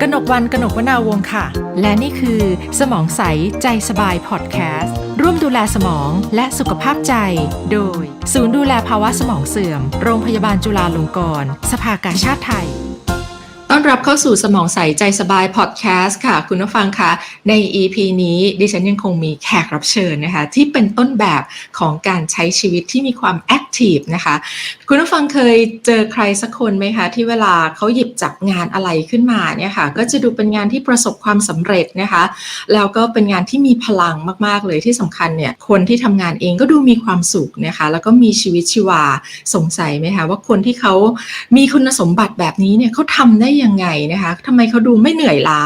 กนกวันกนกวนาวงค่ะ และนี่คือ สมองใสใจสบายพอดแคสต์ร่วมดูแลสมองและสุขภาพใจ โดย ศูนย์ดูแลภาวะสมองเสื่อม โรงพยาบาลจุฬาลงกรณ์สภากาชาติไทย ต้อนรับเข้าสู่สมองใสใจสบายพอดแคสต์ค่ะ คุณผู้ฟังคะใน EP นี้ดิฉันยังคงมีแขกรับเชิญนะคะ ที่เป็นต้นแบบของการใช้ชีวิตที่มีความแอคทีฟนะคะ คุณผู้ฟังเคยเจอใครสักคนไหมคะ ที่เวลาเขาหยิบจับงานอะไรขึ้นมาเนี่ยค่ะ ก็จะดูเป็นงานที่ประสบความสำเร็จนะคะ แล้วก็เป็นงานที่มีพลังมากๆเลยที่สำคัญเนี่ยคนที่ทำงานเองก็ดูมีความสุขนะคะ แล้วก็มีชีวิตชีวาสงสัยไหมคะว่าคนที่เขามีคุณสมบัติแบบนี้เนี่ยเขาทำได้ยังไงนะคะทำไมเขาดูไม่เหนื่อยล้า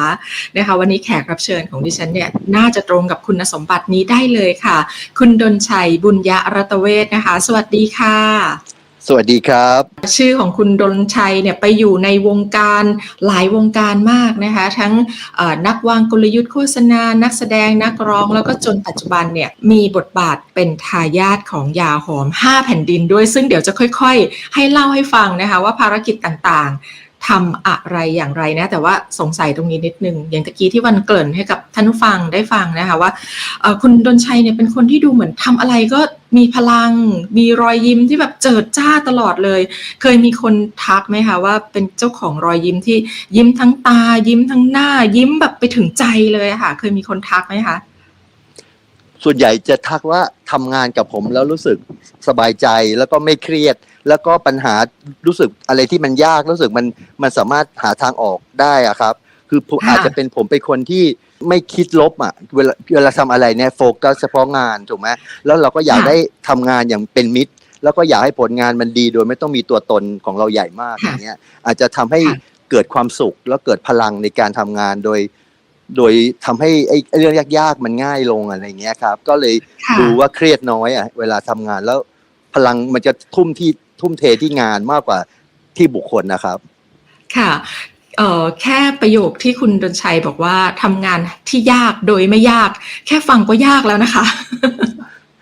นะคะ วันนี้แขกรับเชิญของดิฉันเนี่ยน่าจะตรงกับคุณสมบัตินี้ได้เลยค่ะ คุณดนชัยบุญยะรัตเวศนะคะ สวัสดีค่ะ สวัสดีครับ ชื่อของคุณดนชัยเนี่ยไปอยู่ในวงการหลายวงการมากนะคะ ทั้งนักวางกลยุทธ์โฆษณา นักแสดงนักร้องแล้วก็จนปัจจุบันเนี่ยมีบทบาทเป็นทายาทของยาหอม 5 แผ่นดินด้วย ซึ่งเดี๋ยวจะค่อยๆ ให้เล่าให้ฟังนะคะว่าภารกิจต่างๆทำอะไรอย่างไรนะ แต่ว่าสงสัยตรงนี้นิดนึง อย่างตะกี้ที่วันเกริ่นให้กับท่านผู้ฟังได้ฟังนะคะว่าคุณดนชัยเนี่ยเป็นคนที่ดูเหมือนทำอะไรก็ มีพลัง มีรอยยิ้มที่แบบเจิดจ้าตลอดเลย เคยมีคนทักไหมคะว่าเป็นเจ้าของรอยยิ้มที่ยิ้มทั้งตา ยิ้มทั้งหน้า ยิ้มแบบไปถึงใจเลยอะค่ะ เคยมีคนทักไหมคะส่วนใหญ่จะทักว่าทำงานกับผมแล้วรู้สึกสบายใจแล้วก็ไม่เครียด แล้วก็ปัญหารู้สึกอะไรที่มันยากรู้สึกมันมันสามารถหาทางออกได้อะครับ คือผมค่ะอาจจะเป็นผมเป็นคนที่ ไม่คิดลบอะเวลาเวลาทำอะไรเนี่ยโฟกัสเฉพาะงานถูกไหมแล้วเราก็อยากได้ทำงานอย่างเป็นมิตร แล้วก็อยากให้ผลงานมันดีโดยไม่ต้องมีตัวตนของเราใหญ่มากอย่างเงี้ยอาจจะทำให้ค่ะเกิดความสุขแล้วเกิดพลังในการทำงานโดย โดยทำให้ไอ้ไอ้เรื่องยากๆมันง่ายลงอะไรเงี้ยครับ ก็เลยค่ะดูว่าเครียดน้อยอะเวลาทำงานแล้วพลังมันจะทุ่มที่ทุ่มเทที่งานมากกว่าที่บุคคลนะครับค่ะ เอ่อแค่ประโยคที่คุณดนชัยบอกว่าทำงานที่ยากโดยไม่ยาก แค่ฟังก็ยากแล้วนะคะ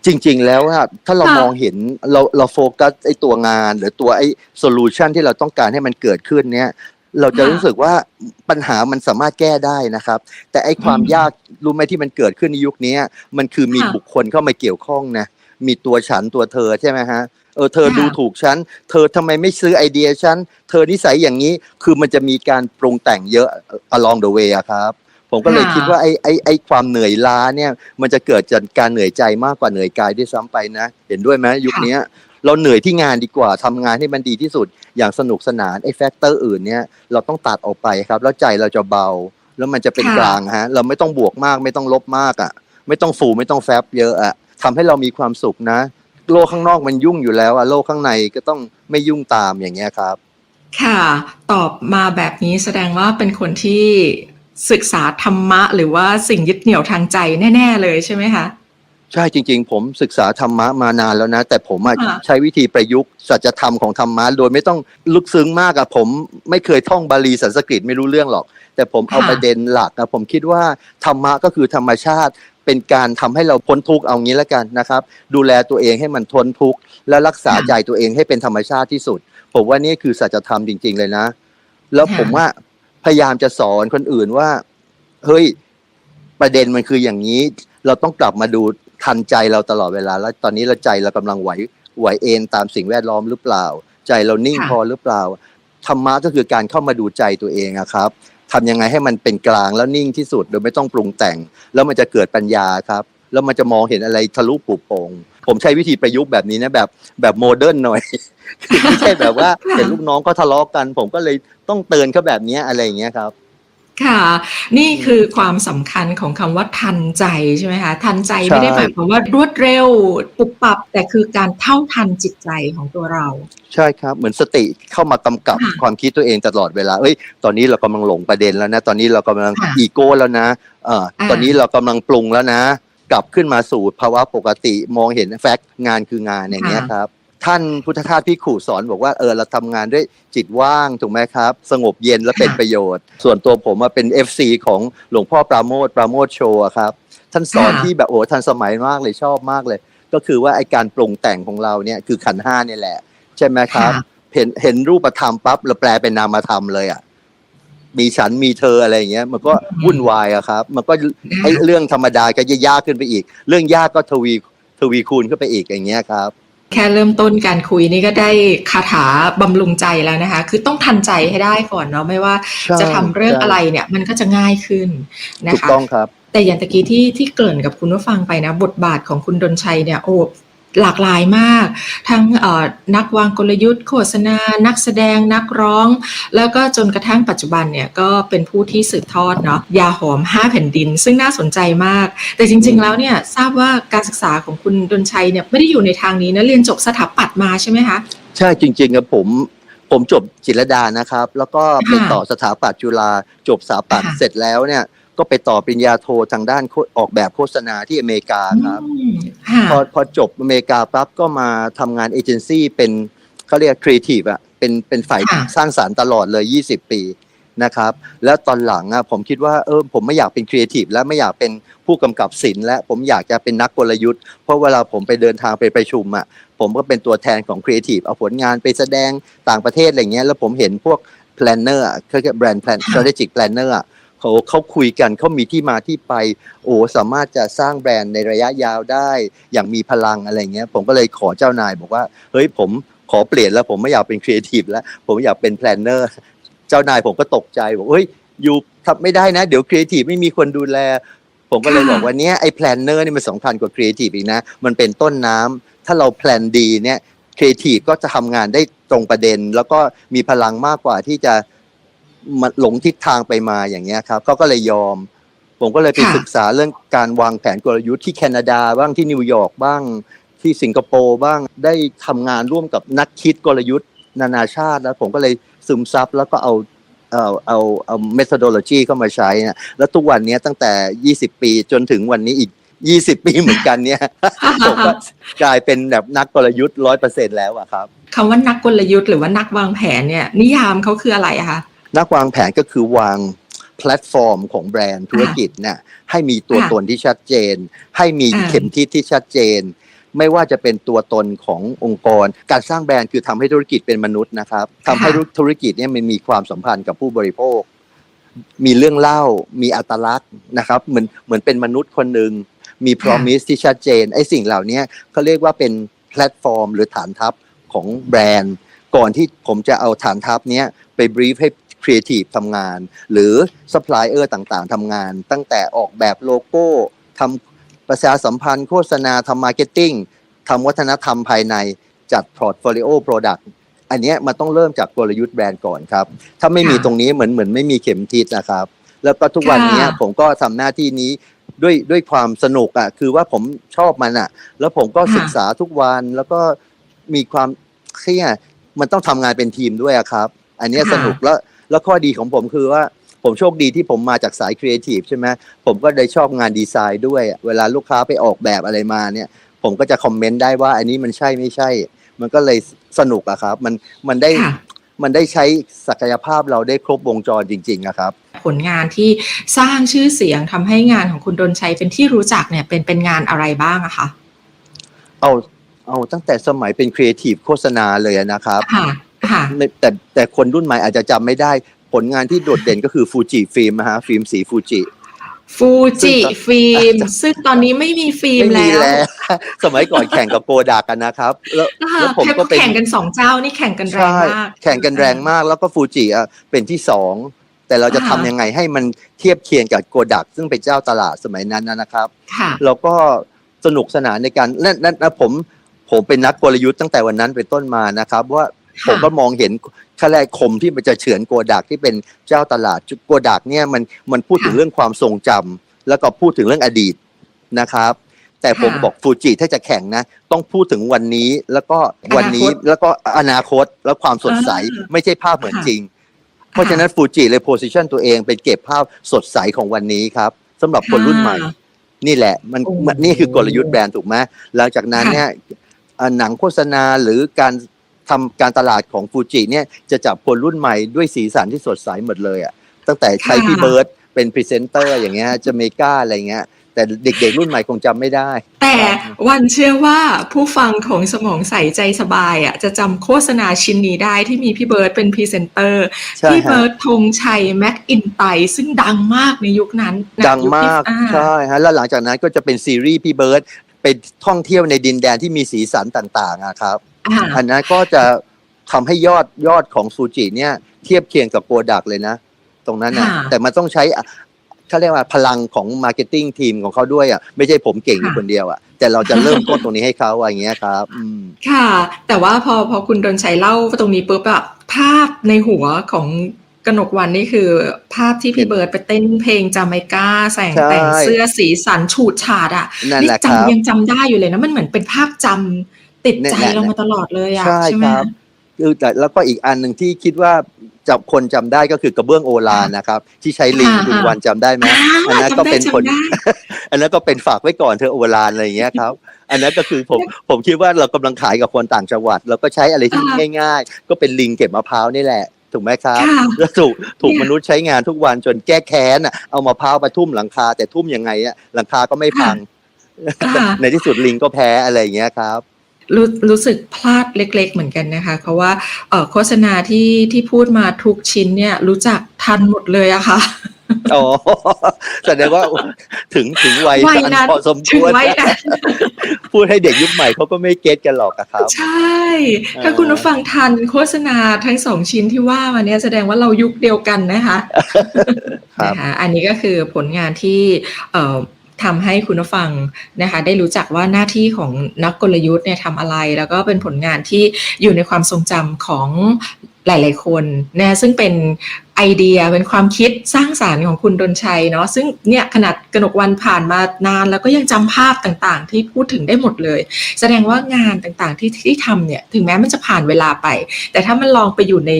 จริง ๆ แล้วอะถ้าเราค่ะ มองเห็นเราเราโฟกัสไอ้ตัวงาน หรือตัวไอ้โซลูชันที่เราต้องการให้มันเกิดขึ้นเนี้ยเราจะค่ะรู้สึกว่าปัญหามันสามารถแก้ได้นะครับ แต่ไอ้ความอืมยากรู้ไหมที่มันเกิดขึ้นในยุคนี้มันคือมีค่ะ บุคคลเข้ามาเกี่ยวข้องนะมีตัวฉันตัวเธอใช่ไหมฮะ เออเธอค่ะดูถูกฉัน เธอทำไมไม่ซื้อไอเดียฉัน เธอนิสัยอย่างนี้ คือมันจะมีการปรุงแต่งเยอะ along the way อะครับ ผมก็เลยค่ะคิดว่าไอ้ไอ้ไอ้ความเหนื่อยล้าเนี่ย มันจะเกิดจากการเหนื่อยใจมากกว่าเหนื่อยกายด้วยซ้ำไปนะ เห็นด้วยไหมยุคเนี้ยเราเหนื่อยที่งานดีกว่าทำงานให้มันดีที่สุด อย่างสนุกสนานไอ้แฟกเตอร์อื่นเนี่ยเราต้องตัดออกไปครับ แล้วใจเราจะเบา แล้วมันจะเป็นค่ะกลางฮะ เราไม่ต้องบวกมาก ไม่ต้องลบมากอะ ไม่ต้องฟูไม่ต้องแฟบเยอะอะทำให้เรามีความสุขนะ โลกข้างนอกมันยุ่งอยู่แล้วอะโลกข้างในก็ต้องไม่ยุ่งตามอย่างเงี้ยครับ ค่ะ ตอบมาแบบนี้แสดงว่าเป็นคนที่ศึกษาธรรมะ หรือว่าสิ่งยึดเหนี่ยวทางใจแน่ ๆ เลยใช่ไหมคะใช่จริง ๆ ผมศึกษาธรรมะมานานแล้วนะ แต่ผมอะค่ะใช้วิธีประยุกต์สัจธรรมของธรรมะโดยไม่ต้องลึกซึ้งมากอะผมไม่เคยท่องบาลีสันสกฤตไม่รู้เรื่องหรอก แต่ผมเอาค่ะประเด็นหลักอะผมคิดว่าธรรมะก็คือธรรมชาติ เป็นการทำให้เราพ้นทุกข์เอางี้แล้วกันนะครับ ดูแลตัวเองให้มันทนทุกข์และรักษาใจตัวเองให้เป็นธรรมชาติที่สุด ผมว่านี่คือสัจธรรมจริง ๆ เลยนะ แล้วผมว่าพยายามจะสอนคนอื่นว่า เฮ้ยประเด็นมันคืออย่างนี้ เราต้องกลับมาดูทันใจเราตลอดเวลา แล้วตอนนี้เราใจเรากำลังไหวไหวเอ็นตามสิ่งแวดล้อมหรือเปล่า ใจเรานิ่งค่ะพอหรือเปล่าธรรมะก็คือการเข้ามาดูใจตัวเองอะครับ ทำยังไงให้มันเป็นกลางแล้วนิ่งที่สุดโดยไม่ต้องปรุงแต่ง แล้วมันจะเกิดปัญญาครับ แล้วมันจะมองเห็นอะไรทะลุปุโปงผมใช้วิธีประยุกต์แบบนี้นะแบบแบบโมเดิร์นหน่อยไม่ใช่แบบว่าเห็นลูกน้องก็ทะเลาะกัน ผมก็เลยต้องเตือนเขาแบบนี้อะไรอย่างเงี้ยครับ ค่ะ นี่คือความสำคัญของคำว่าทันใจใช่ไหมคะ ทันใจไม่ได้ใช่หมายความว่ารวดเร็วปุบปับ แต่คือการเท่าทันจิตใจของตัวเรา ใช่ครับ เหมือนสติเข้ามากำกับค่ะความคิดตัวเองตลอดเวลา เอ้ย ตอนนี้เรากำลังหลงประเด็นแล้วนะ ตอนนี้เรากำลังค่ะอีโก้แล้วนะเอ่ออ่าตอนนี้เรากำลังปรุงแล้วนะ กลับขึ้นมาสู่ภาวะปกติมองเห็นแฟกต์งานคืองานอย่างเงี้ยครับ ท่านพุทธทาสพิขูสอนบอกว่าเออเราทำงานด้วยจิตว่างถูกไหมครับ สงบเย็นและเป็นประโยชน์ ส่วนตัวผมมาเป็น FC ของหลวงพ่อปราโมทปราโมทโชว์อะครับท่านสอนค่ะที่แบบโอ้ทันสมัยมากเลยชอบมากเลย ก็คือว่าไอการปรุงแต่งของเราเนี่ยคือขันธ์ห้าเนี่ยแหละ ใช่ไหมครับค่ะเห็นเห็นรูปธรรมปั๊บเราแปลเป็นนามธรรมเลยอะมีฉันมีเธออะไรอย่างเงี้ย มันก็อืมวุ่นวายอะครับ มันก็ไอ้เรื่องธรรมดาก็จะยากขึ้นไปอีก เรื่องยากก็ทวีทวีคูณขึ้นไปอีกอย่างเงี้ยครับ แค่เริ่มต้นการคุยนี่ก็ได้คาถาบำรุงใจแล้วนะคะ คือต้องทันใจให้ได้ก่อนเนาะไม่ว่าใช่จะทำเรื่องใช่อะไรเนี่ย มันก็จะง่ายขึ้นนะถูกคะต้องครับ แต่อย่างตะกี้ที่ที่เกริ่นกับคุณผู้ฟังไปนะ บทบาทของคุณดนชัยเนี่ยโอ้ หลากหลายมาก ทั้งเอ่อนักวางกลยุทธ์ โฆษณา นักแสดงนักร้อง แล้วก็จนกระทั่งปัจจุบันเนี่ยก็เป็นผู้ที่สืบทอดเนาะยาหอม 5 แผ่นดิน ซึ่งน่าสนใจมาก แต่จริง ๆ แล้วเนี่ยทราบว่าการศึกษาของคุณดนชัยเนี่ยไม่ได้อยู่ในทางนี้นะเรียนจบสถาปัตย์มาใช่ไหมคะใช่จริงๆครับผมผมจบจิตรลดานะครับ แล้วก็ไปค่ะต่อสถาปัตย์จุฬาจบสถาปัตย์ค่ะเสร็จแล้วเนี่ย ก็ไปต่อปริญญาโททางด้านโฆออกแบบโฆษณาที่อเมริกาครับอืมค่ะพอพอจบอเมริกาปั๊บก็มาทำงานเอเจนซี่เป็นเขาเรียกครีเอทีฟอะเป็นเป็นฝ่ายค่ะสร้างสารรค์ตลอดเลย 20 ปีนะครับ แล้วตอนหลังอะผมคิดว่าเออผมไม่อยากเป็นครีเอทีฟและไม่อยากเป็นผู้กำกับศิลป์และผมอยากจะเป็นนักกลยุทธ์ เพราะเวลาผมไปเดินทางไปประชุมอะผมก็เป็นตัวแทนของครีเอทีฟเอาผลงานไปแสดงต่างประเทศอะไรเงี้ยแล้วผมเห็นพวกแพลนเนอร์เขาเรียกแบรนด์แพลนค่ะ strategic planner อะ เขาเขาคุยกันเขามีที่มาที่ไป โอ้สามารถจะสร้างแบรนด์ในระยะยาวได้ อย่างมีพลังอะไรเงี้ย ผมก็เลยขอเจ้านายบอกว่า เฮ้ยผมขอเปลี่ยนแล้วผมไม่อยากเป็นครีเอทีฟแล้ว ผมอยากเป็นแพลนเนอร์เจ้านายผมก็ตกใจบอกเฮ้ยอยู่ทำไม่ได้นะ เดี๋ยวครีเอทีฟไม่มีคนดูแล ผมก็เลยค่ะบอกว่าเนี้ยไอ้แพลนเนอร์นี่มันสำคัญกว่าครีเอทีฟอีกนะ มันเป็นต้นน้ำถ้าเราแพลนดีเนี่ยครีเอทีฟก็จะทำงานได้ตรงประเด็น แล้วก็มีพลังมากกว่าที่จะ มาหลงทิศทางไปมาอย่างเงี้ยครับเขาก็เลยยอม ผมก็เลยไปค่ะศึกษาเรื่องการวางแผนกลยุทธ์ที่แคนาดาบ้างที่นิวยอร์กบ้างที่สิงคโปร์บ้างได้ทำงานร่วมกับนักคิดกลยุทธ์นานาชาติ แล้วผมก็เลยซึมซับแล้วก็เอาเอาเอาเอา methodology เข้ามาใช้นะแล้วทุกวันเนี้ยตั้งแต่ 20 ปีจนถึงวันนี้อีก 20 ปีเหมือนกันเนี่ยผมก็กลายเป็นแบบนักกลยุทธ์ร้อยเปอร์เซ็นแล้วอะครับคำว่านักกลยุทธ์หรือว่านักวางแผนเนี่ยนิยามเขาคืออะไรอะคะ นักวางแผนก็คือวางแพลตฟอร์มของแบรนด์ธุรกิจเนี่ยให้มีตัวค่ะตนที่ชัดเจน ให้มีอ่าเข็มทิศที่ชัดเจน ไม่ว่าจะเป็นตัวตนขององค์กร การสร้างแบรนด์คือทำให้ธุรกิจเป็นมนุษย์นะครับทำให้ธุรกิจเนี่ยมันมีความสัมพันธ์กับผู้บริโภค มีเรื่องเล่า มีอัตลักษณ์นะครับ เหมือนเหมือนเป็นมนุษย์คนหนึ่งมี promise ที่ชัดเจนไอ้สิ่งเหล่านี้เขาเรียกว่าเป็นแพลตฟอร์ม หรือฐานทัพของแบรนด์ ก่อนที่ผมจะเอาฐานทัพเนี้ยไปบรีฟให้ ครีเอทีฟทำงาน หรือซัพพลายเออร์ต่างๆทำงาน ตั้งแต่ออกแบบโลโก้ทำประชาสัมพันธ์โฆษณาทำมาร์เก็ตติ้งทำวัฒนธรรมภายในจัดพอร์ตโฟลิโอโปรดักต์อันเนี้ยมันต้องเริ่มจากกลยุทธ์แบรนด์ก่อนครับ ถ้าไม่มีค่ะตรงนี้เหมือนเหมือนไม่มีเข็มทิศนะครับ แล้วก็ทุกวันเนี้ยค่ะผมก็ทำหน้าที่นี้ด้วยด้วยความสนุกอะคือว่าผมชอบมันอะ แล้วผมก็ค่ะศึกษาทุกวันแล้วก็มีความเครียดมันต้องทำงานเป็นทีมด้วยอะครับ อันเนี้ยค่ะสนุกแล้ว แล้วข้อดีของผมคือว่าผมโชคดีที่ผมมาจากสายครีเอทีฟใช่ไหมผมก็ได้ชอบงานดีไซน์ด้วยอะเวลาลูกค้าไปออกแบบอะไรมาเนี่ย ผมก็จะคอมเมนต์ได้ว่า อันนี้มันใช่ไม่ใช่ มันก็เลยสนุกอะครับ มันมันได้ค่ะมันได้ใช้ศักยภาพเราได้ครบวงจรจริงๆอะครับ ผลงานที่สร้างชื่อเสียงทำให้งานของคุณดนชัยเป็นที่รู้จักเนี่ยเป็นเป็นงานอะไรบ้างอะคะเอาเอาตั้งแต่สมัยเป็นครีเอทีฟโฆษณาเลยนะครับค่ะค่ะใน แต่แต่คนรุ่นใหม่อาจจะจำไม่ได้ ผลงานที่โดดเด่นก็คือฟูจิฟิล์มนะฮะฟิล์มสีฟูจิฟูจิซึ่งฟิล์มซึ่งตอนนี้ไม่มีฟิล์มไม่มีแล้วแล้ว สมัยก่อนแข่งกับโกดักกันนะครับ แล้วอ่าแล้วผมแข่งก็เป็นแข่งกันสองเจ้านี่แข่งกันแรงใช่มากแข่งกันแรงมากแล้วก็ฟูจิอะเป็นที่สองแต่เราจะทำอ่าฮะยังไงให้มันเทียบเคียงกับโกดักซึ่งเป็นเจ้าตลาดสมัยนั้นนะครับค่ะแล้วก็สนุกสนานในการนั่นนั่นนะผมผมเป็นนักกลยุทธ์ตั้งแต่วันนั้นเป็นต้นมานะครับ ว่า ผมก็มองเห็นขั้นแรกคมที่มันจะเฉือนโกดักที่เป็นเจ้าตลาดโกดักเนี่ยมันมันพูดถึงค่ะเรื่องความทรงจำแล้วก็พูดถึงเรื่องอดีตนะครับ แต่ผมค่ะบอกฟูจิถ้าจะแข่งนะ ต้องพูดถึงวันนี้แล้วก็วันนี้อนาคตแล้วก็อนาคตแล้วความสดใสอ่าไม่ใช่ภาพเหมือนค่ะจริง เพราะฉะนั้นฟูจิเลยโพสิชันตัวเองเป็นเก็บภาพสดใสของวันนี้ครับสำหรับคนรุ่นใหม่ค่ะนี่แหละมันโอ้มันนี่คือกลยุทธ์แบรนด์ถูกไหมหลังจากนั้นค่ะเนี่ยเอ่อหนังโฆษณาหรือการ ทำการตลาดของฟูจิเนี่ยจะจับคนรุ่นใหม่ด้วยสีสันที่สดใสหมดเลยอะตั้งแต่ใช้ค่ะพี่เบิร์ดเป็นพรีเซนเตอร์อย่างเงี้ยจาเมกาอะไรเงี้ยแต่เด็กๆรุ่นใหม่คงจำไม่ได้ แต่วันเชื่อว่าผู้ฟังของสมองใสใจสบายอะจะจำโฆษณาชิ้นนี้ได้ที่มีพี่เบิร์ดเป็นพรีเซนเตอร์ใช่พี่ฮะเบิร์ดธงชัยแม็กอินไตซึ่งดังมากในยุคนั้นนะดังมากยุคที่อ่ใช่ฮะแล้วหลังจากนั้นก็จะเป็นซีรีส์พี่เบิร์ตไปท่องเที่ยวในดินแดนที่มีสีสันต่างๆอะครับ อ่าอันนั้นก็จะทำให้ยอดยอดของฟูจิเนี่ย เทียบเคียงกับโปรดักเลยนะ ตรงนั้นนะค่ะแต่มันต้องใช้อะเขาเรียกว่าพลังของมาร์เก็ตติ้งทีมของเขาด้วยอะไม่ใช่ผมเก่งอยู่คนเดียวอะแต่เราจะเริ่มต้นตรงนี้ให้เขาอะไรอย่างเงี้ยครับอืมค่ะ แต่ว่าพอพอคุณดนชัยเล่าตรงนี้ปุ๊บอะภาพในหัวของกนกวันนี่คือ ภาพที่พี่เบิร์ดไปเต้นเพลงจาไมกาแสงใช่แต่งเสื้อสีสันฉูดฉาดอะนั่นแหละครับจำยังจำได้อยู่เลยนะมันเหมือนเป็นภาพจำ ติดใจเนี่ยเรามาตลอดเลยอะใช่ใช่ไหมครับคือแต่แล้วก็อีกอันหนึ่งที่คิดว่าจับคนจำได้ก็คือกระเบื้องโอลานนะครับ ที่ใช้ลิงค่ะคุณค่ะวันจำได้ไหมอ่าอันนั้นก็จำได้เป็นคนจำได้อันนั้นก็เป็นฝากไว้ก่อนเธอะโอลานอะไรอย่างเงี้ยครับ อันนั้นก็คือผมผมคิดว่าเรากำลังขายกับคนต่างจังหวัด เราก็ใช้อะไรที่อ่าง่าย ๆ ก็เป็นลิงเก็บมะพร้าวนี่แหละถูกไหมครับค่ะแล้วถูกถูกเนี่ยมนุษย์ใช้งานทุกวันจนแก้แค้นอะเอามะพร้าวไปทุ่มหลังคา แต่ทุ่มยังไงอะหลังคาก็ไม่พังค่ะในที่สุดลิงก็แพ้อะไรอย่างเงี้ยครับ รู้รู้สึกพลาดเล็ก ๆ เหมือนกันนะคะเพราะว่าเอ่อโฆษณาที่ที่พูดมาทุกชิ้นเนี่ยรู้จักทันหมดเลยอะค่ะอ๋อแสดงว่าถึงถึงวัยวัยอันนั้นพอสมถึคงวรวัยนั้นพูดให้เด็กยุคใหม่เขาก็ไม่เก็ตกันหรอกอะครับ ใช่ ถ้าคุณผู้ฟังทันโฆษณาทั้งสองชิ้นที่ว่ามาเนี่ยแสดงว่าเรายุคเดียวกันนะคะครับนะคะอันนี้ก็คือผลงานที่เอ่อ ทำให้คุณผู้ฟังนะคะได้รู้จักว่าหน้าที่ของนักกลยุทธ์เนี่ยทำอะไร แล้วก็เป็นผลงานที่อยู่ในความทรงจำของหลาย ๆ คนนะซึ่งเป็นไอเดียเป็นความคิดสร้างสารรค์ของคุณดนชัยเนาะซึ่งเนี่ยขนาดกนกวันผ่านมานาน แล้วก็ยังจำภาพต่างๆ ที่พูดถึงได้หมดเลย แสดงว่างานต่างๆที่ที่ทำเนี่ยถึงแม้มันจะผ่านเวลาไป แต่ถ้ามันลองไปอยู่ใน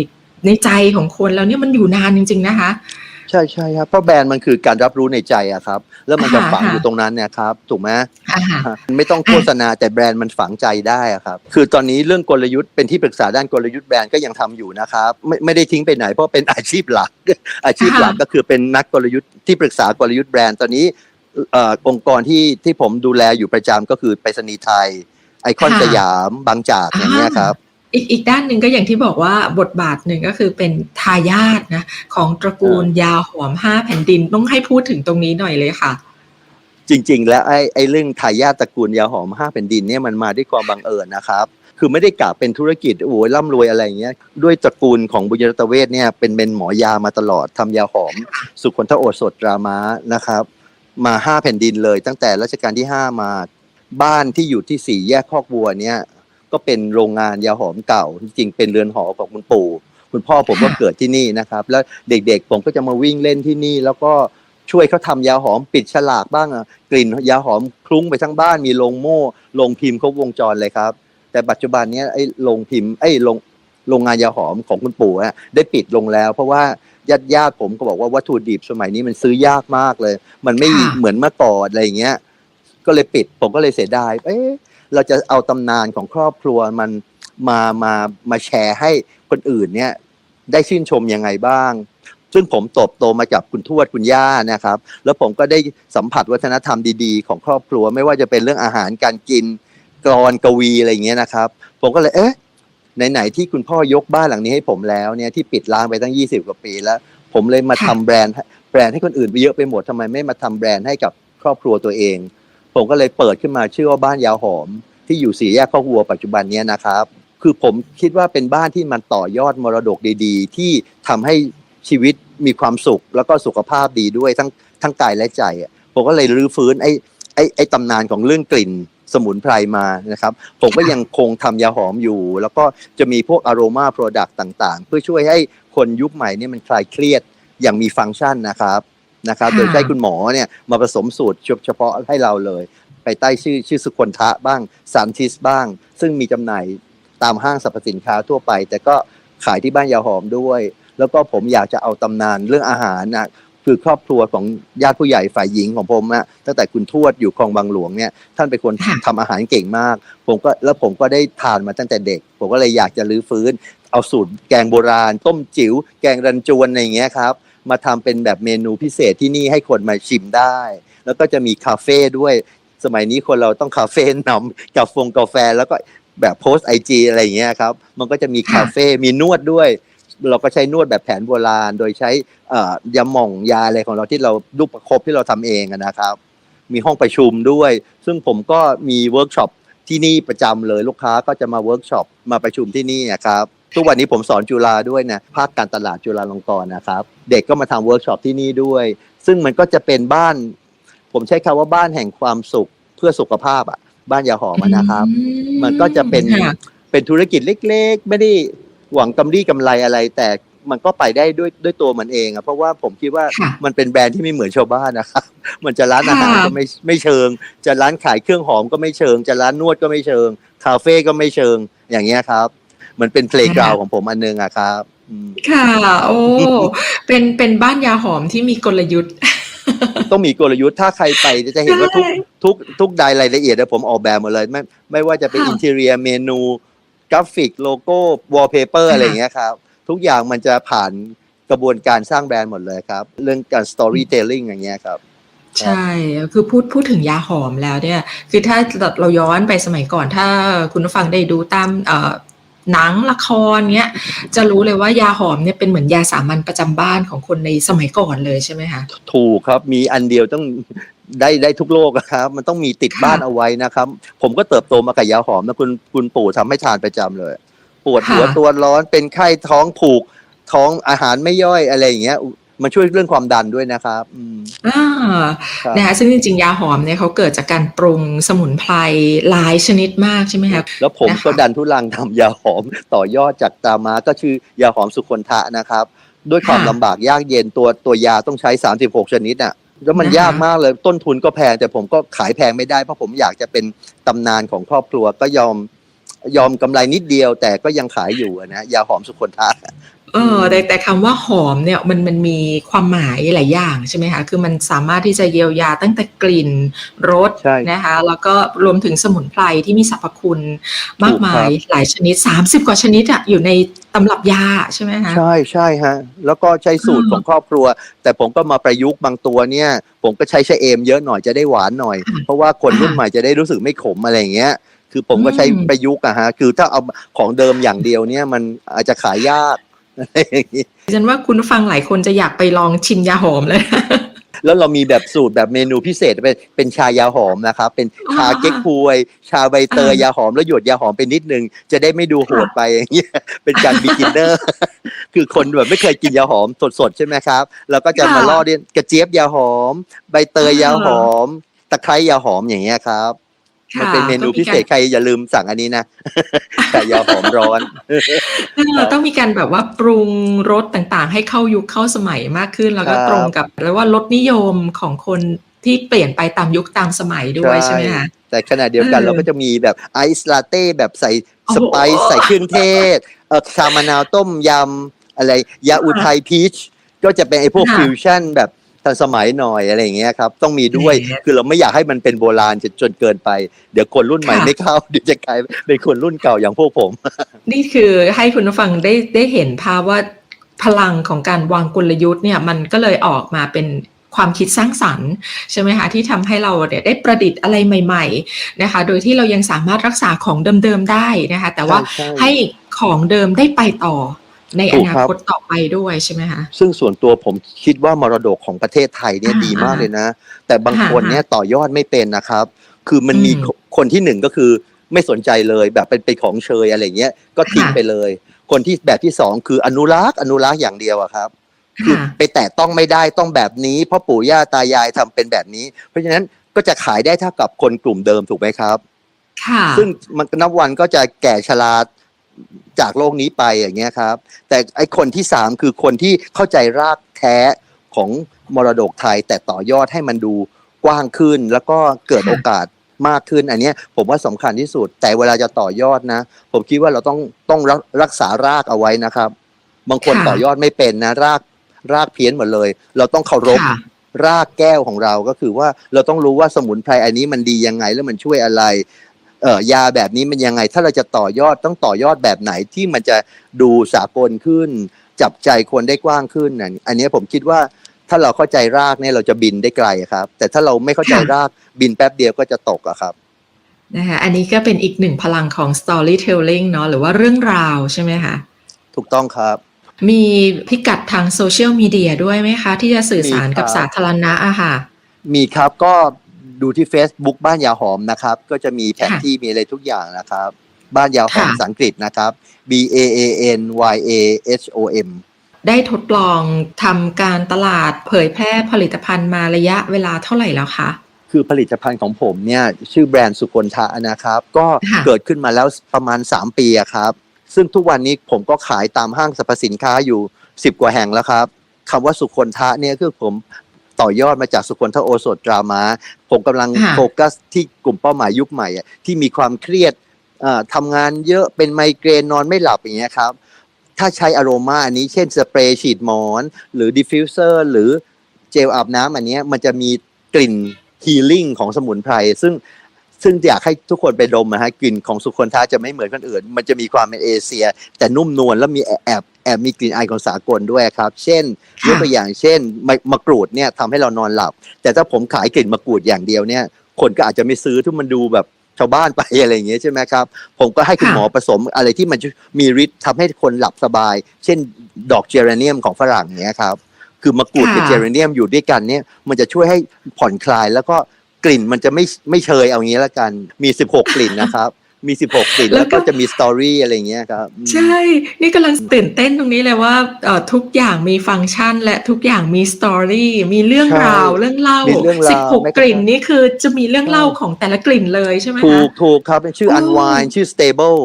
ในใจของคนแล้วเนี่ยมันอยู่นานจริง ๆ นะคะ ใช่ใช่ครับเพราะแบรนด์มันคือการรับรู้ในใจอะครับ แล้วมันจะค่ะฝังค่ะอยู่ตรงนั้นเนี่ยครับถูกไหมอ่าฮะมันไม่ต้องโฆษณาแต่แบรนด์มันฝังใจได้อะครับ คือตอนนี้เรื่องกลยุทธ์เป็นที่ปรึกษาด้านกลยุทธ์แบรนด์ก็ยังทำอยู่นะครับ ไม่ไม่ได้ทิ้งไปไหนเพราะเป็นอาชีพหลัก อาชีพหลักค่ะก็คือเป็นนักกลยุทธ์ที่ปรึกษากลยุทธ์แบรนด์ตอนนี้เอ่อองค์กรที่ที่ผมดูแลอยู่ประจำก็คือไปรษณีย์ไทย ไอคอนค่ะสยามบางจากอย่างเงี้ยครับ อีกอีกด้านหนึ่งก็อย่างที่บอกว่าบทบาทหนึ่งก็คือเป็นทายาทนะของตระกูลยาหอมห้าแผ่นดินต้องให้พูดถึงตรงนี้หน่อยเลยค่ะ จริง ๆ แล้วไอ้ไอ้เรื่องทายาทตระกูลยาหอมห้าแผ่นดินเนี่ยมันมาด้วยความบังเอิญนะครับ คือไม่ได้กะเป็นธุรกิจโอ้ยร่ำรวยอะไรอย่างเงี้ยด้วยตระกูลของบุญยรัตเวชเนี่ยเป็นเป็นหมอยามาตลอดทำยาหอม สุขคนทโอสถรามานะครับมาห้าแผ่นดินเลย ตั้งแต่รัชกาลที่ห้ามาบ้านที่อยู่ที่สี่แยกคอกวัวเนี่ย ก็เป็นโรงงานยาหอมเก่า จริงๆเป็นเรือนหอของคุณปู่ คุณพ่อผมก็เกิดที่นี่นะครับ แล้วเด็กๆผมก็จะมาวิ่งเล่นที่นี่ แล้วก็ช่วยเขาทำยาหอมปิดฉลากบ้างอะกลิ่นยาหอมคลุ้งไปทั้งบ้านมีโรงโม่โรงพิมพ์ครบวงจรเลยครับ แต่ปัจจุบันนี้ไอ้โรงพิมพ์ไอ้โรงโรงงานยาหอมของคุณปู่อะได้ปิดลงแล้ว เพราะว่าญาติญาติผมก็บอกว่าวัตถุดิบสมัยนี้มันซื้อยากมากเลย มันไม่เหมือนเมื่อก่อนอะไรอย่างเงี้ย ก็เลยปิดผมก็เลยเสียดาย เอ๊ะ เราจะเอาตำนานของครอบครัวมันมามามาแชร์ให้คนอื่นเนี่ยได้ชื่นชมยังไงบ้าง ซึ่งผมโตบโตมากับคุณทวดคุณย่านะครับ แล้วผมก็ได้สัมผัสวัฒนธรรมดีๆ ของครอบครัว ไม่ว่าจะเป็นเรื่องอาหารการกินกรอนกวีอะไรอย่างเงี้ยนะครับ ผมก็เลยเอ๊ะไหนๆที่คุณพ่อยกบ้านหลังนี้ให้ผมแล้วเนี่ยที่ปิดร้างไปตั้ง 20 กว่าปีแล้ว ผมเลยมาค่ะทำแบรนด์แบรนด์ให้คนอื่นไปเยอะไปหมดทำไมไม่มาทำแบรนด์ให้กับครอบครัวตัวเอง ผมก็เลยเปิดขึ้นมาชื่อว่าบ้านยาวหอม ที่อยู่สี่แยกข้อวัวปัจจุบันนี้นะครับ คือผมคิดว่าเป็นบ้านที่มันต่อยอดมรดกดีๆ ที่ทำให้ชีวิตมีความสุขแล้วก็สุขภาพดีด้วยทั้งทั้งกายและใจผมก็เลยรื้อฟื้นไอ้ไอ้ไอ้ตำนานของเรื่องกลิ่นสมุนไพรมานะครับ ผมก็ยังคงทำยาหอมอยู่ แล้วก็จะมีพวกอโรมาโปรดักต์ต่างๆ เพื่อช่วยให้คนยุคใหม่นี่มันคลายเครียดอย่างมีฟังก์ชันนะครับ นะครับค่ะโดยใช้คุณหมอเนี่ยมาผสมสูตรเฉพาะให้เราเลย ไปใต้ชื่อชื่อสุคนทะบ้างซันทิสบ้าง ซึ่งมีจำหน่ายตามห้างสรรพสินค้าทั่วไป แต่ก็ขายที่บ้านยาหอมด้วย แล้วก็ผมอยากจะเอาตำนานเรื่องอาหารนะคือครอบครัวของญาติผู้ใหญ่ฝ่ายหญิงของผมนะตั้งแต่คุณทวดอยู่คลองบางหลวงเนี่ยท่านเป็นคนค่ะทำอาหารเก่งมาก ผมก็แล้วผมก็ได้ทานมาตั้งแต่เด็ก ผมก็เลยอยากจะรื้อฟื้น เอาสูตรแกงโบราณ ต้มจิ๋วแกงรันจวนอะไรอย่างเงี้ยครับ มาทำเป็นแบบเมนูพิเศษที่นี่ให้คนมาชิมได้ แล้วก็จะมีคาเฟ่ด้วย สมัยนี้คนเราต้องคาเฟ่นำกาฟงกาแฟแล้วก็แบบโพสไอจีอะไรอย่างเงี้ยครับ มันก็จะมีคาเฟ่ มีนวดด้วย เราก็ใช้นวดแบบแผนโบราณ โดยใช้ยาหม่องยาอะไรของเราที่เราลูกประคบที่เราทำเองนะครับ มีห้องประชุมด้วย ซึ่งผมก็มีเวิร์กช็อปที่นี่ประจำเลยลูกค้าก็จะมาเวิร์กช็อปมาประชุมที่นี่นะครับ ทุกวันนี้ผมสอนจุฬาด้วยนะภาคการตลาดจุฬาลงกรณ์นะครับ เด็กก็มาทำเวิร์กช็อปที่นี่ด้วย ซึ่งมันก็จะเป็นบ้าน ผมใช้คำว่าบ้านแห่งความสุขเพื่อสุขภาพอะ บ้านยาหอมอะนะครับอืมันก็จะเป็นค่ะเป็นธุรกิจเล็กๆ ไม่ได้หวังกำไรกำไรอะไร แต่มันก็ไปได้ด้วยด้วยตัวมันเองอะเพราะว่าผมคิดว่าค่ะมันเป็นแบรนด์ที่ไม่เหมือนชาวบ้านนะครับมันจะร้านอาหารค่ะก็ไม่ไม่เชิง จะร้านขายเครื่องหอมก็ไม่เชิง จะร้านนวดก็ไม่เชิง คาเฟ่ก็ไม่เชิงอย่างเงี้ยครับ มันเป็นเพลงกราวของผมอันนึงอะครับอืมค่ะ โอ้ เป็นเป็นบ้านยาหอมที่มีกลยุทธ์ ต้องมีกลยุทธ์ถ้าใครไปจะเห็นว่าทุกใช่ทุกทุกรายละเอียดเนี่ยผมออกแบบหมดเลย ไม่ไม่ว่าจะเป็นค่ะอินเท i รียเมนู กราฟิกโลโก้วอลเปเปอร์ค่ะอะไรอย่างเงี้ยครับ ทุกอย่างมันจะผ่านกระบวนการสร้างแบรนด์หมดเลยครับ เรื่องการสตอรี่เทลลิ่งอย่างเงี้ยครับใช่ คือพูดพูดถึงยาหอมแล้วเนี่ย คือถ้าเราย้อนไปสมัยก่อน ถ้าคุณผู้ฟังได้ดูตามเอ่อ หนังละครเนี้ยจะรู้เลยว่ายาหอมเนี่ยเป็นเหมือนยาสามัญประจำบ้านของคนในสมัยก่อนเลยใช่ไหมคะถูกครับมีอันเดียวต้องได้ได้ทุกโลกอะครับ มันต้องมีติดค่ะบ้านเอาไว้นะครับ ผมก็เติบโตมากับยาหอมนะคุณคุณปู่ทำให้ทานประจำเลย ปวดหัวค่ะตัวร้อนเป็นไข้ท้องผูกท้องอาหารไม่ย่อยอะไรอย่างเงี้ย มันช่วยเรื่องความดันด้วยนะครับอืมอ่าครับนะคะซึ่งจริงๆ ยาหอมเนี่ยเขาเกิดจากการปรุงสมุนไพรหลายชนิดมากใช่ไหมคะแล้วผมนะคะก็ดันทุลังทำยาหอมต่อยอดจากตามาก็ชื่อยาหอมสุคนทะนะครับ ด้วยความค่ะลำบากยากเย็นตัวตัวยาต้องใช้ 36 ชนิดอะแล้วมันนะคะยากมากเลยต้นทุนก็แพงแต่ผมก็ขายแพงไม่ได้เพราะผมอยากจะเป็นตำนานของครอบครัวก็ยอมยอมกำไรนิดเดียวแต่ก็ยังขายอยู่อะนะยาหอมสุคนทะ เออแต่แต่คำว่าหอมเนี่ยมันมันมีความหมายหลายอย่างใช่ไหมคะคือมันสามารถที่จะเยียวยาตั้งแต่กลิ่นรสใช่นะคะ แล้วก็รวมถึงสมุนไพรที่มีสรรพคุณมากมายถูกครับหลายชนิด 30 กว่าชนิดอะอยู่ในตำรับยาใช่ไหมคะใช่ใช่ฮะแล้วก็ใช้สูตรอืมของครอบครัว แต่ผมก็มาประยุกต์บางตัวเนี่ย ผมก็ใช้ชะเอมเยอะหน่อยจะได้หวานหน่อยค่ะเพราะว่าคนค่ะรุ่นใหม่จะได้รู้สึกไม่ขมอะไรอย่างเงี้ยคือผมก็ใช้อืมประยุกต์อะฮะคือถ้าเอาของเดิมอย่างเดียวเนี่ยมันอาจจะขายยาก อะไรอย่างงี้ดิฉันว่าคุณผู้ฟังหลายคนจะอยากไปลองชิมยาหอมเลย แล้วเรามีแบบสูตรแบบเมนูพิเศษเป็นเป็นชายาหอมนะครับ เป็นชาอ่าเก๊กฮวย ชาใบเตยอ่ายยาหอมแล้วหยดยาหอมไปนิดนึง จะได้ไม่ดูโหดไปอย่างเงี้ยเป็นการบิกินเนอร์คือคนแบบไม่เคยกินยาหอมสดๆใช่ไหมครับ แล้วก็จะมาค่ะล่อเรียนกระเจี๊ยบยาหอม ใบเตยอ่ายยาหอม ตะไคร้ยาหอมอย่างเงี้ยครับ มันเป็นเมนูพิเศษใครอย่าลืมสั่งอันนี้นะแต่ยาหอมร้อนเออต้องมีการแบบว่าปรุงรสต่างๆ ให้เข้ายุคเข้าสมัยมากขึ้น แล้วก็ครับตรงกับแล้วว่ารสนิยมของคนที่เปลี่ยนไปตามยุคตามสมัยด้วยใช่ไหมคะแต่ขณะเดียวกันเออเราก็จะมีแบบไอซ์ลาเต้แบบใส่โอ้สโหไปซ์ใส่เครื่องเทศเออชามะนาวต้มยำอะไรยาอุทัยพีชก็จะเป็นไอพวกค่ะฟิวชั่นแบบ ทันสมัยหน่อยอะไรอย่างเงี้ยครับ ต้องมีด้วยเนี่ยคือเราไม่อยากให้มันเป็นโบราณจนจนเกินไป เดี๋ยวคนรุ่นใหม่ค่ะไม่เข้าเดี๋ยวจะกลายเป็นคนรุ่นเก่าอย่างพวกผม นี่คือให้คุณผู้ฟังได้ได้เห็นภาพว่าพลังของการวางกลยุทธ์เนี่ยมันก็เลยออกมาเป็นความคิดสร้างสรรค์ใช่ไหมคะที่ทำให้เราเนี่ยได้ประดิษฐ์อะไรใหม่ ๆนะคะ โดยที่เรายังสามารถรักษาของเดิมๆได้นะคะ แต่ว่าใช่ใช่ให้ของเดิมได้ไปต่อ ในอถูกนาครับคตต่อไปด้วยใช่ไหมคะซึ่งส่วนตัวผมคิดว่ามรดกของประเทศไทยเนี่ยอ่าดีมากเลยนะ แต่บางค่ะคนเนี่ยต่อยอดไม่เป็นนะครับ คือมันมีอืมคนที่หนึ่งก็คือไม่สนใจเลยแบบเป็นเป็นของเชยอะไรเงี้ยก็ทิ้งค่ะไปเลย คนที่แบบที่สองคืออนุรักษ์อนุรักษ์อย่างเดียวอะครับคือค่ะไปแตะต้องไม่ได้ต้องแบบนี้เพราะปู่ย่าตายายทำเป็นแบบนี้ เพราะฉะนั้นก็จะขายได้เท่ากับคนกลุ่มเดิมถูกไหมครับ ค่ะ ซึ่งมันนับวันก็จะแก่ชรา จากโลกนี้ไปอย่างเงี้ยครับ แต่ไอคนที่สามคือคนที่เข้าใจรากแท้ของมรดกไทย แต่ต่อยอดให้มันดูกว้างขึ้น แล้วก็เกิดค่ะโอกาสมากขึ้น อันเนี้ยผมว่าสำคัญที่สุด แต่เวลาจะต่อยอดนะ ผมคิดว่าเราต้องต้องรักรักษารากเอาไว้นะครับ บางคนค่ะต่อยอดไม่เป็นนะ รากรากเพี้ยนหมดเลย เราต้องเคารพค่ะรากแก้วของเราก็คือว่าเราต้องรู้ว่าสมุนไพรอันนี้มันดียังไงแล้วมันช่วยอะไรเอ่อ ยาแบบนี้มันยังไง ถ้าเราจะต่อยอดต้องต่อยอดแบบไหนที่มันจะดูสากลขึ้น จับใจคนได้กว้างขึ้นน่ะอันนี้ผมคิดว่าถ้าเราเข้าใจรากเนี่ยเราจะบินได้ไกลอะครับ แต่ถ้าเราไม่เข้าใจค่ะรากบินแป๊บเดียวก็จะตกอะครับนะคะอันนี้ก็เป็นอีกหนึ่งพลังของ storytelling เนาะหรือว่าเรื่องราวใช่ไหมคะถูกต้องครับ มีพิกัดทางโซเชียลมีเดียด้วยไหมคะ ที่จะสื่อสารกับมีครับสาธารณะอะค่ะ มีครับก็ ดูที่ Facebook บ้านยาหอมนะครับ ก็จะมีแผนค่ะที่มีอะไรทุกอย่างนะครับ บ้านยาหอมค่ะภาษาอังกฤษนะครับ B A A N Y A H O M ได้ทดลองทำการตลาดเผยแพร่ผลิตภัณฑ์มาระยะเวลาเท่าไหร่แล้วคะคือผลิตภัณฑ์ของผมเนี่ยชื่อแบรนด์สุคนทะนะครับ ก็ค่ะเกิดขึ้นมาแล้วประมาณ 3 ปีอะครับ ซึ่งทุกวันนี้ผมก็ขายตามห้างสรรพสินค้าอยู่ 10 กว่าแห่งแล้วครับคำว่าสุคนทะเนี่ยคือผม ต่อยอดมาจากสุคนทะโอสถดรามาผมกำลังค่ะโฟกัสที่กลุ่มเป้าหมายยุคใหม่อะที่มีความเครียดเอ่อทำงานเยอะเป็นไมเกรนนอนไม่หลับอย่างเงี้ยครับถ้าใช้อโรมาอันนี้เช่นสเปรย์ฉีดหมอน หรือดิฟฟิวเซอร์หรือเจลอาบน้ำอันเนี้ยมันจะมีกลิ่นฮีลิ่งของสมุนไพรซึ่งซึ่งอยากให้ทุกคนไปดมนะฮะกลิ่นของสุคนทาจะไม่เหมือนคนอื่น มันจะมีความเป็นเอเชีย แต่นุ่มนวลแล้วมีแอบ แอบแอบมีกลิ่นอายของสากลด้วยครับ เช่นยค่ะกตัวอย่างเช่นมะมะกรูดเนี่ยทำให้เรานอนหลับ แต่ถ้าผมขายกลิ่นมะกรูดอย่างเดียวเนี่ย คนก็อาจจะไม่ซื้อที่มันดูแบบชาวบ้านไปอะไรอย่างเงี้ยใช่ไหมครับ ผมก็ให้คุณค่ะหมอผสมอะไรที่มันจะมีฤทธิ์ทำให้คนหลับสบาย เช่น ดอกเจเรเนียมของฝรั่งเนี้ยครับคือมะกรูดกับค่ะเจเรเนียมอยู่ด้วยกันเนี่ยมันจะช่วยให้ผ่อนคลายแล้วก็กลิ่นมันจะไม่ไม่เชยเอางี้ละกันมี 16 กลิ่นนะครับ มี16กลิ่นแล้แล้ววก็ก็จะมีสตอรี่อะไรอย่างเงี้ยครับอืมใช่ นี่กำลังตื่นเต้นตรงนี้เลยว่าเอ่อทุกอย่างมีฟังก์ชัน และทุกอย่างมีสตอรี่มีเรื่องใช่ราวเรื่องเล่ามีเรื่องราวสิบหกแม้กระทั่งกลิ่นนี่คือจะมีเรื่องเล่าใช่ของแต่ละกลิ่นเลยใช่ไหมถูคะกถูกครับเป็นชื่อโอ้ unwind ชื่อ stable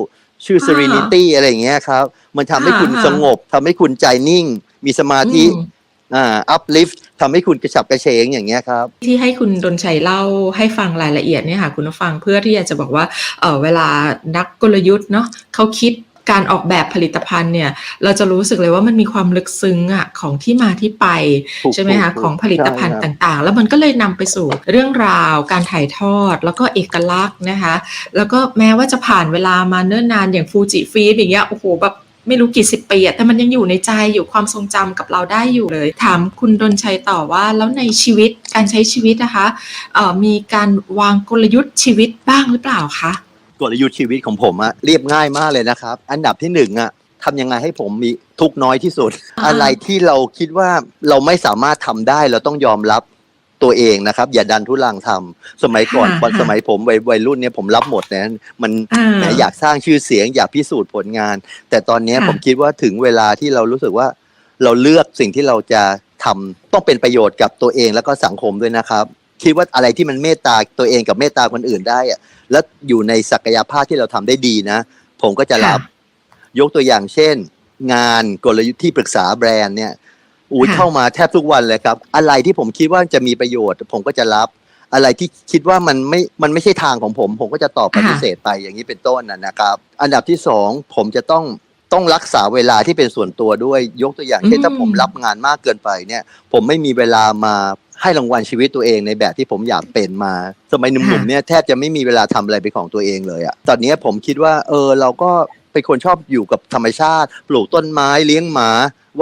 ชื่ออ่า serenity อะไรอย่างเงี้ยครับ มันทำให้คุณอ่าสงบทำให้คุณใจนิ่ง มีสมาธิ อืมอ่า uplift ทำให้คุณกระฉับกระเฉงอย่างเงี้ยครับ ที่ให้คุณดนชัยเล่าให้ฟังรายละเอียดเนี่ยค่ะคุณผู้ฟังเพื่อที่จะบอกว่าเออเวลานักกลยุทธ์เนาะเขาคิดการออกแบบผลิตภัณฑ์เนี่ยเราจะรู้สึกเลยว่ามันมีความลึกซึ้งอะของที่มาที่ไปถูกใช่ไหมคะถูกของผลิตภัณฑ์ใช่ครับต่างๆ แล้วมันก็เลยนำไปสู่เรื่องราว การถ่ายทอด แล้วก็เอกลักษณ์นะคะ แล้วก็แม้ว่าจะผ่านเวลามาเนิ่นนานอย่างฟูจิฟีดอย่างเงี้ยโอ้โหแบบ ไม่รู้กี่สิบปีแต่มันยังอยู่ในใจอยู่ความทรงจำกับเราได้อยู่เลย ถามคุณดนชัยต่อว่า แล้วในชีวิตการใช้ชีวิตนะคะมีการวางกลยุทธ์ชีวิตบ้างหรือเปล่าคะกลยุทธ์ชีวิตของผมอะเรียบง่ายมากเลยนะครับ อันดับที่หนึ่งอะทำยังไงให้ผมมีทุกน้อยที่สุดอ่าอะไรที่เราคิดว่าเราไม่สามารถทำได้เราต้องยอมรับ ตัวเองนะครับ อย่าดันทุลังทำสมัยก่อนตอนสมัยผมวัยวัยรุ่นเนี่ยผมรับหมดนะมันอ่าแหมอยากสร้างชื่อเสียงอยากพิสูจน์ผลงาน แต่ตอนเนี้ยค่ะผมคิดว่าถึงเวลาที่เรารู้สึกว่า เราเลือกสิ่งที่เราจะทำต้องเป็นประโยชน์กับตัวเองแล้วก็สังคมด้วยนะครับ คิดว่าอะไรที่มันเมตตาตัวเองกับเมตตาคนอื่นได้อะแล้วอยู่ในศักยภาพที่เราทำได้ดีนะ ผมก็จะรับ ยกตัวอย่างเช่น งานกลยุทธ์ที่ปรึกษาแบรนด์เนี่ย อุ้ยค่ะเข้ามาแทบทุกวันเลยครับ อะไรที่ผมคิดว่าจะมีประโยชน์ ผมก็จะรับ อะไรที่คิดว่ามันไม่มันไม่ใช่ทางของผม ผมก็จะตอบปฏิเสธไปอย่างนี้เป็นต้นนะนะครับ อันดับที่สองผมจะต้องต้องรักษาเวลาที่เป็นส่วนตัวด้วยยกตัวอย่างเช่นอืมถ้าผมรับงานมากเกินไปเนี่ย ผมไม่มีเวลามาให้รางวัลชีวิตตัวเองในแบบที่ผมอยากเป็นมา สมัยหนุ่มๆเนี่ยแทบจะไม่มีเวลาทำอะไรเป็นของตัวเองเลยอะตอนนี้ผมคิดว่า เออเราก็เป็นคนชอบอยู่กับธรรมชาติ ปลูกต้นไม้เลี้ยงหมา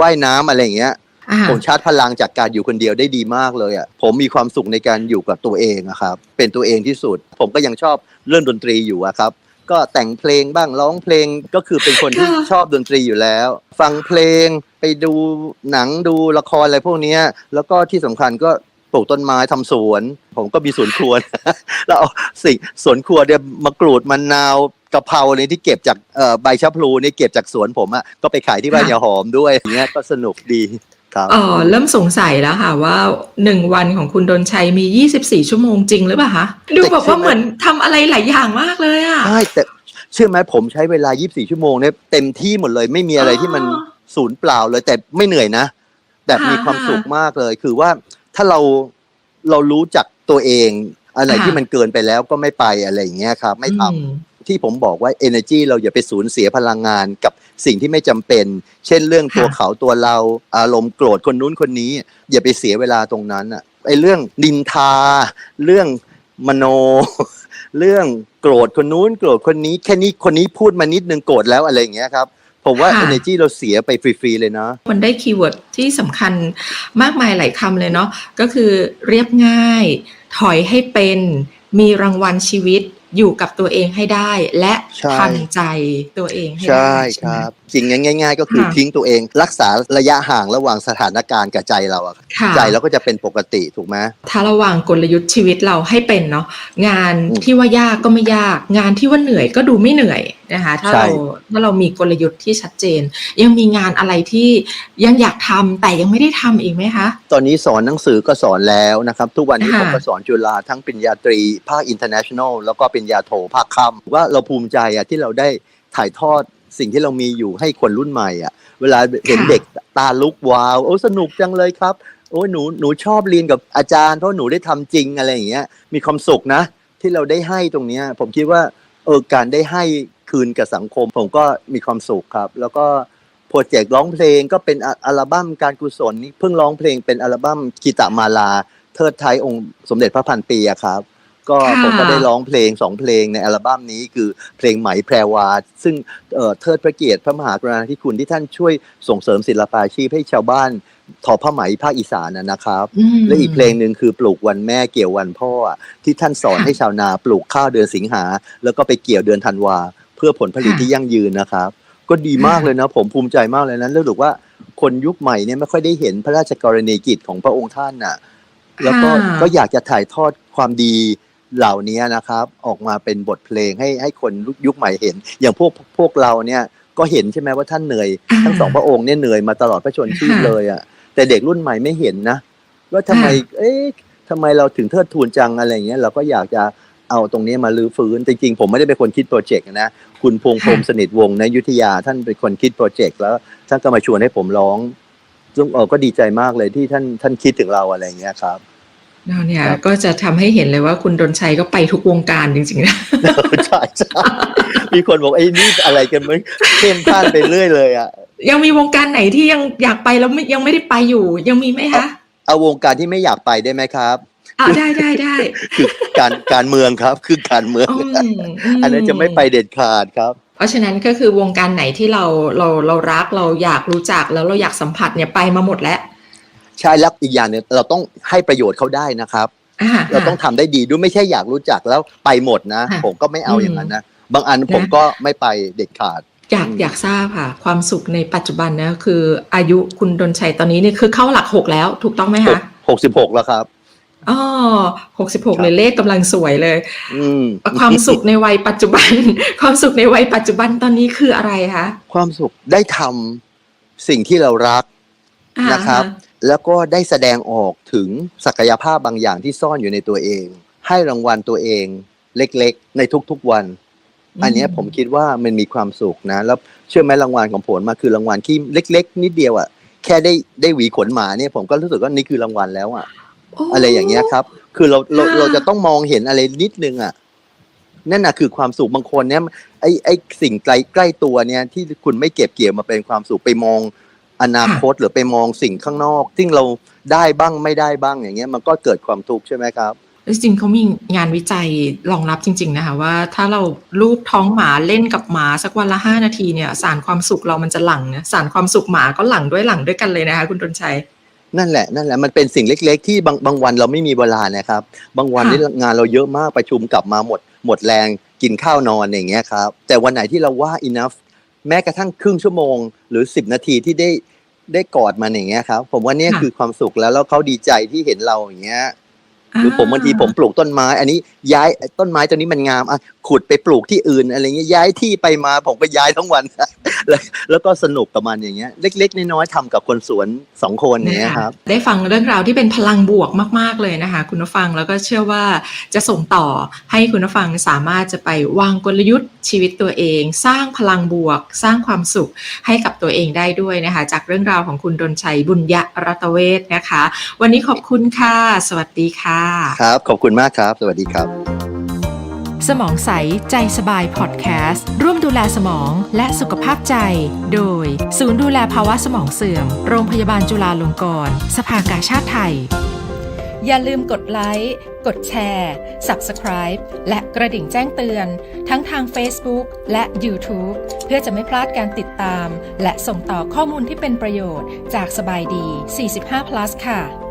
ว่ายน้ำอะไรอย่างเงี้ยอ่า ผมชาร์จพลังจากการอยู่คนเดียวได้ดีมากเลยอะ่ะผมมีความสุขในการอยู่กับตัวเองอะครับเป็นตัวเองที่สุด ผมก็ยังชอบเรื่องดนตรีอยู่อะครับก็แต่งเพลงบ้างร้องเพลงก็คือเป็นคนที่ค่ะชอบดนตรีอยู่แล้ว ฟังเพลงไปดูหนังดูละครอะไรพวกเนี้ยแล้วก็ที่สำคัญก็ปลูกต้นไม้ทำสวน ผมก็มีสวนครัวแล้วเอาสิ่งสวนครัวเนี่ยมะกรูดมะนาวกะเพราเนี่ยที่เก็บจากเอ่อใบชะพลูเนี่ยเก็บจากสวนผมอะก็ไปขายที่บ้านค่ะยาหอมด้วยอย่างเงี้ยก็สนุกดี ครับเออเริ่มสงสัยแล้วค่ะ ว่าหนึ่งวันของคุณดนชัยมี 24 ชั่วโมงจริงหรือเปล่าคะดูแบบว่าเหมือนทำอะไรหลายอย่างมากเลยอะ ใช่แต่เชื่อไหมผมใช้เวลา 24 ชั่วโมงเนี่ยเต็มที่หมดเลย ไม่มีอะไรที่มันอ๋อศูนย์เปล่าเลย แต่ไม่เหนื่อยนะ แบบค่ะมีความสุขมากเลย คือว่าถ้าเราเรารู้จักตัวเอง อะไรค่ะ ที่มันเกินไปแล้วก็ไม่ไปอะไรอย่างเงี้ยครับ ไม่ทำ อืม ที่ผมบอกว่า energy เราอย่าไปสูญเสียพลังงานกับสิ่งที่ไม่จำเป็น เช่นเรื่องตัวค่ะเขาตัวเราอารมณ์โกรธคนนู้นคนนี้ อย่าไปเสียเวลาตรงนั้นอะไอ้เรื่องดินทา เรื่องมโน เรื่องโกรธคนนู้นโกรธคนนี้แค่นี้คนนี้พูดมานิดนึงโกรธแล้วอะไรอย่างเงี้ยครับพผมว่าค่ะ energy เราเสียไปฟรี ๆ เลยนะมันได้คีย์เวิร์ดที่สำคัญมากมายหลายคำเลยเนาะก็คือเรียบง่าย ถอยให้เป็น มีรางวัลชีวิต อยู่กับตัวเองให้ได้ และใช่ทำใจตัวเองให้ใช่ได้คไหมรับจริงง่าย ๆ ก็คือค่ะทิ้งตัวเอง รักษาระยะห่างระหว่างสถานการณ์กับใจเราอะค่ะใจเราก็จะเป็นปกติถูกไหมถ้าระวางกลยุทธ์ชีวิตเราให้เป็นเนาะงานอืมที่ว่ายากก็ไม่ยาก งานที่ว่าเหนื่อยก็ดูไม่เหนื่อยนะคะถ้าใช่เราถ้าเรามีกลยุทธ์ที่ชัดเจน ยังมีงานอะไรที่ยังอยากทำแต่ยังไม่ได้ทำอีกไหมคะ ตอนนี้สอนหนังสือก็สอนแล้วนะครับ ทุกวันนี้ค่ะผมก็สอนจุฬาทั้งปริญญาตรีภาค international แล้วก็ปริญญาโทภาคค่ำว่าเราภูมิใจอะที่เราได้ถ่ายทอดสิ่งที่เรามีอยู่ให้คนรุ่นใหม่อะเวลาเห็นเด็กตาลุกวาว โอ้สนุกจังเลยครับ โอ้หนูหนูชอบเรียนกับอาจารย์เพราะหนูได้ทำจริงอะไรอย่างเงี้ย มีความสุขนะ ที่เราได้ให้ตรงเนี้ย ผมคิดว่าเออการได้ให้คืนกับสังคม ผมก็มีความสุขครับ แล้วก็โปรเจกต์ร้องเพลงก็เป็นอัลบั้มการกุศลนี่เพิ่งร้องเพลงเป็นอัลบั้มกิตามาลา เทิดไทยองค์สมเด็จพระพันปีครับ ก็ค่ะผมก็ได้ร้องเพลงสองเพลงในอัลบั้มนี้คือเพลงไหมแพรวา ซึ่งเอ่อเทิดพระเกียรติพระมหากรุณาธิคุณที่ท่านช่วยส่งเสริมศิลปาชีพให้ชาวบ้านทอผ้าไหมภาคอีสานนะนะครับอืมและอีกเพลงหนึ่งคือปลูกวันแม่เกี่ยววันพ่ออะที่ท่านสอนค่ะให้ชาวนาปลูกข้าวเดือนสิงหา แล้วก็ไปเกี่ยวเดือนธันวา เพื่อผลผลิตค่ะที่ยั่งยืนนะครับ ก็ดีมากเลยนะ ผมภูมิใจมากเลยนะรู้สึกว่าคนยุคใหม่เนี่ยไม่ค่อยได้เห็นพระราชกรณียกิจของพระองค์ท่านน่ะ แล้วก็ค่ะก็อยากจะถ่ายทอดความดี เหล่านี้นะครับ ออกมาเป็นบทเพลงให้ให้คนยุคใหม่เห็น อย่างพวกพวกเราเนี่ยก็เห็นใช่ไหมว่าท่านเหนื่อยอ่าทั้งสองพระองค์เนี่ยเหนื่อยมาตลอดพระชนชีพค่ะเลยอะแต่เด็กรุ่นใหม่ไม่เห็นนะว่าทำไม เอ๊ะทำไมเราถึงเทิดทูนจังอะไรอย่างเงี้ยเราก็อยากจะเอาตรงนี้มาลื้อฟื้นจริงๆ ผมไม่ได้เป็นคนคิดโปรเจกต์นะคุณพงษ์พรหมสนิทวงศ์ในยุทธยาท่านเป็นคนคิดโปรเจกต์แล้วท่านก็มาชวนให้ผมร้องซึ่งเออก็ดีใจมากเลยที่ท่านท่านคิดถึงเราอะไรอย่างเงี้ยครับ เราเนี่ยครับก็จะทำให้เห็นเลยว่าคุณดนชัยก็ไปทุกวงการจริงๆนะใช่ใช่มีคนบอกไอ้นี่อะไรกันมึงเข้มข้นไปเรื่อยเลยอะยังมีวงการไหนที่ยังอยากไปแล้วไม่ยังไม่ได้ไปอยู่ ยังมีไหมคะเอาวงการที่ไม่อยากไปได้ไหมครับอ่าได้ได้ได้คือการการเมืองครับคือการเมืองอืมมอันนั้นจะไม่ไปเด็ดขาดครับ เพราะฉะนั้นก็คือวงการไหนที่เราเราเรารักเราอยากรู้จักแล้วเราอยากสัมผัสเนี่ยไปมาหมดแล้ว ใช่แล้วอีกอย่างหนึงเราต้องให้ประโยชน์เขาได้นะครับ อ่าเราต้องทำได้ดีด้วยไม่ใช่อยากรู้จักแล้วไปหมดนะ ค่ะ ผมก็ไม่เอาอืมอย่างนั้นนะบางอันผมนะก็ไม่ไปเด็ดขาด อยากอยากทราบค่ะ ความสุขในปัจจุบันนะคืออายุคุณดนชัยตอนนี้เนี่ยคือเข้าหลักหกแล้วถูกต้องไหมคะหกสิบหกแล้วครับ อ๋อหกสิบหกครับเลยเลขกำลังสวยเลย อืม ความสุขในวัยปัจจุบัน ความสุขในวัยปัจจุบันตอนนี้คืออะไรคะความสุขได้ทำสิ่งที่เรารัก อ่านะครับ แล้วก็ได้แสดงออกถึงศักยภาพบางอย่างที่ซ่อนอยู่ในตัวเอง ให้รางวัลตัวเองเล็กๆ ในทุกๆวัน อันเนี้ยผมคิดว่ามันมีความสุขนะ แล้วเชื่อไหมรางวัลของผมมาคือรางวัลที่เล็ก ๆ นิดเดียวอะแค่ได้ได้หวีขนหมาเนี่ยผมก็รู้สึกว่านี่คือรางวัลแล้วอะโอะไรอย่างเงี้ยครับ คือเราเราค่ะเราจะต้องมองเห็นอะไรนิดนึงอะนั่นน่ะคือความสุขบางคนเนี่ยไอ้ไอ้สิ่งใกล้ใกล้ตัวเนี่ยที่คุณไม่เก็บเกี่ยวมาเป็นความสุขไปมอง อนาคตหรือไปมองสิ่งข้างนอก ซึ่งเราได้บ้างไม่ได้บ้างอย่างเงี้ยมันก็เกิดความทุกข์ใช่ไหมครับจริงๆเขามีงานวิจัยรองรับจริง ๆ นะคะว่าถ้าเราลูบท้องหมาเล่นกับหมาสักวันละห้านาทีเนี่ยสารความสุขเรามันจะหลั่งนะสารความสุขหมาก็หลั่งด้วยหลั่งด้วยกันเลยนะคะ คุณดนชัยนั่นแหละนั่นแหละมันเป็นสิ่งเล็ก ๆ ที่บางบางวันเราไม่มีเวลานะครับ บางวันค่ะนี่งานเราเยอะมากประชุมกลับมาหมด หมดแรงกินข้าวนอนอย่างเงี้ยครับแต่วันไหนที่เราว่า enough แม้กระทั่งครึ่งชั่วโมง หรือสิบนาทีที่ได้ได้กอดมันอย่างเงี้ยครับ ผมว่าเนี่ยค่ะคือความสุขแล้วแล้วเขาดีใจที่เห็นเราอย่างเงี้ย หรือผมบางทีผมปลูกต้นไม้ อันนี้ย้ายต้นไม้ตัวนี้มันงามอะขุดไปปลูกที่อื่นอะไรเงี้ยย้ายที่ไปมาผมก็ย้ายทั้งวันแล้วแล้วก็สนุกกับมันอย่างเงี้ย เล็ก ๆ น้อยๆทำกับคนสวนสองคนอย่างเงี้ยครับ ได้ฟังเรื่องราวที่เป็นพลังบวกมาก ๆเลยนะคะ คุณผู้ฟังแล้วก็เชื่อว่าจะส่งต่อให้คุณผู้ฟังสามารถจะไปวางกลยุทธ์ชีวิตตัวเอง สร้างพลังบวก สร้างความสุขให้กับตัวเองได้ด้วยนะคะ จากเรื่องราวของคุณดนชัยบุญยรัตเวศนะคะ วันนี้ขอบคุณค่ะ สวัสดีค่ะครับ ขอบคุณมากครับ สวัสดีครับ สมองใส ใจสบายพอดแคสต์ ร่วมดูแลสมองและสุขภาพใจ โดย ศูนย์ดูแลภาวะสมองเสื่อม โรงพยาบาลจุฬาลงกรณ์สภากาชาติไทย อย่าลืมกดไลค์ กดแชร์ Subscribe และกระดิ่งแจ้งเตือน ทั้งทาง Facebook และ YouTube เพื่อจะไม่พลาดการติดตาม และส่งต่อข้อมูลที่เป็นประโยชน์จากสบายดี 45 plus ค่ะ